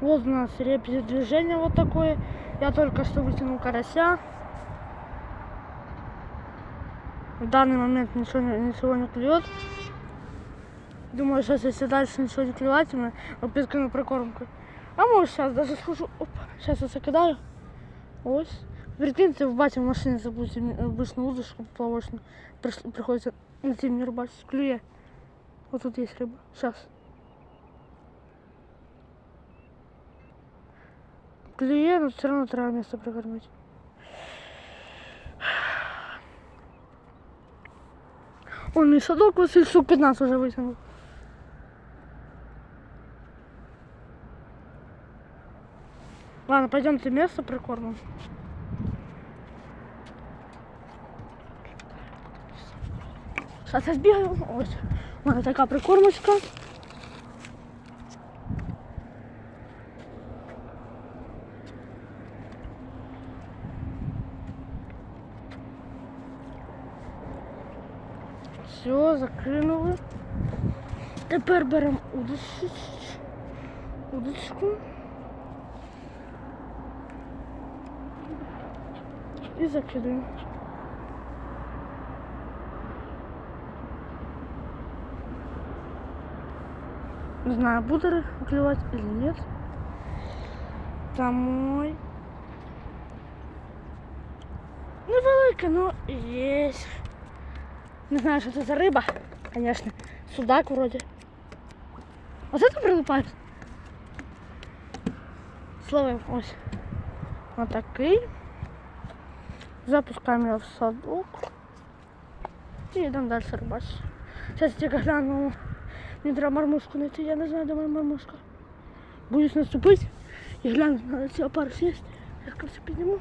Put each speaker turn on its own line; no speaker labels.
Вот у нас репет движение вот такое. Я только что вытянул карася. В данный момент ничего не, ничего не клюет. Думаю, сейчас если дальше ничего не клевать, опять на прикормку. А может сейчас даже схожу. Оп, сейчас я закидаю. Ось. Прикиньте, в баті в машині забудьте обычную удочку плавочную. Приш- Приходится найти мне рыбачить. Клює. Вот тут есть рыба. Сейчас. Клює, но все равно треба место прикормить. Он и садок Василь штук 15 уже вытянул. Ладно, пойдемте место прикормим. Сейчас я сбегаю. Ось. У мене така прикормочка. Все, закинули. Тепер беремо удочку. удочку. І закидаємо. Не знаю, буду клевать или нет. Домой. Невелика, но есть. Не знаю, що це за риба, конечно. Судак вроде. Оце там прилипає. Словив ось. Отакий. Запускаємо його в садок. І йдемо далі рибачити. Зараз тільки гляну. Мені треба мармушку знайти, я не знаю, де моя мармушка. Боюсь наступити і гляну, надо ці опари сісти. Я кажу, підніму.